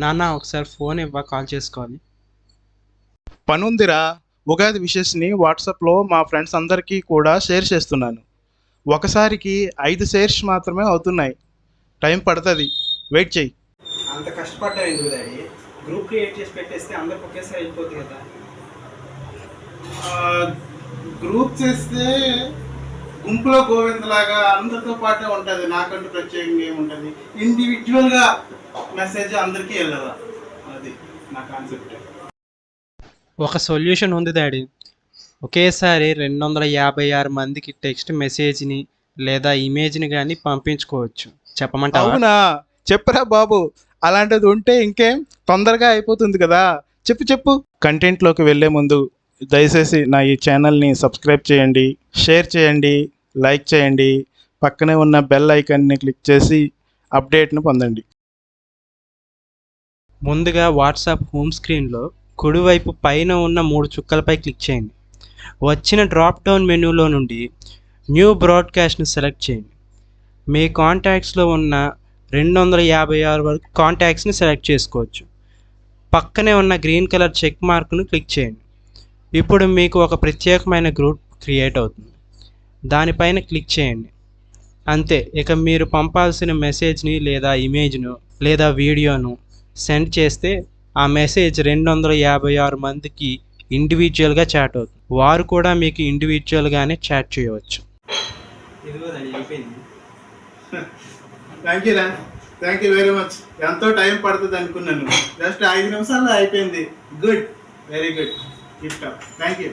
నాన్న ఒకసారి ఫోన్ ఇవ్వ కాల్ చేసుకోవాలి. పనుందిరా. ఉగాది విషెస్ని వాట్సాప్లో మా ఫ్రెండ్స్ అందరికీ కూడా షేర్ చేస్తున్నాను. ఒకసారికి ఐదు షేర్స్ మాత్రమే అవుతున్నాయి. టైం పడుతుంది. వెయిట్ చెయ్యి. అంత కష్టపడ్డావు ఎందుకు డాడీ? గ్రూప్ క్రియేట్ చేసి పెట్టేస్తే అందరికి ఒకేసారి వెళ్ళిపోతుంది కదా. గ్రూప్ చేస్తే గుంపులో గోవింద్ లాగా అందరితో పాటే ఉంటుంది. నాకంటూ ప్రత్యేకంగా ఏముంటుంది? ఇండివిజువల్గా మెసేజ్ అందరికీ వెళ్ళదా? అది నా కాన్సెప్ట్ ఒక సొల్యూషన్ ఉంది డాడీ. ఒకేసారి రెండు వందల యాభై ఆరు మందికి టెక్స్ట్ మెసేజ్ని లేదా ఇమేజ్ని కానీ పంపించుకోవచ్చు. చెప్పమంటావా? అవునా? చెప్పురా బాబు. అలాంటిది ఉంటే ఇంకేం? తొందరగా అయిపోతుంది కదా. చెప్పు చెప్పు. కంటెంట్లోకి వెళ్ళే ముందు దయచేసి నా ఈ ఛానల్ని సబ్స్క్రైబ్ చేయండి షేర్ చేయండి లైక్ చేయండి. పక్కనే ఉన్న బెల్ ఐకాన్ని క్లిక్ చేసి అప్డేట్ను పొందండి. ముందుగా వాట్సాప్ హోమ్ స్క్రీన్లో కుడివైపు పైన ఉన్న మూడు చుక్కలపై క్లిక్ చేయండి. వచ్చిన డ్రాప్ డౌన్ మెనూలో నుండి న్యూ బ్రాడ్కాస్ట్ని సెలెక్ట్ చేయండి. మీ కాంటాక్ట్స్లో ఉన్న రెండు వందల యాభై ఆరు వరకు కాంటాక్ట్స్ని సెలెక్ట్ చేసుకోవచ్చు. పక్కనే ఉన్న గ్రీన్ కలర్ చెక్ మార్క్ను క్లిక్ చేయండి. ఇప్పుడు మీకు ఒక ప్రత్యేకమైన గ్రూప్ క్రియేట్ అవుతుంది. దానిపైన క్లిక్ చేయండి. అంతే ఇక మీరు పంపాల్సిన మెసేజ్ని లేదా ఇమేజ్ను లేదా వీడియోను సెండ్ చేస్తే ఆ మెసేజ్ రెండు వందల యాభై ఆరు మందికి ఇండివిజువల్గా చాట్ అవుతుంది. వారు కూడా మీకు ఇండివిజువల్గానే చాట్ చేయవచ్చు. ఇదిగో డాడీ అయిపోయింది. థ్యాంక్ యూ రా. థ్యాంక్ యూ వెరీ మచ్ ఎంతో టైం పడుతుంది అనుకున్నాను. జస్ట్ ఐదు నిమిషాల్లో అయిపోయింది. Good very good gift thank you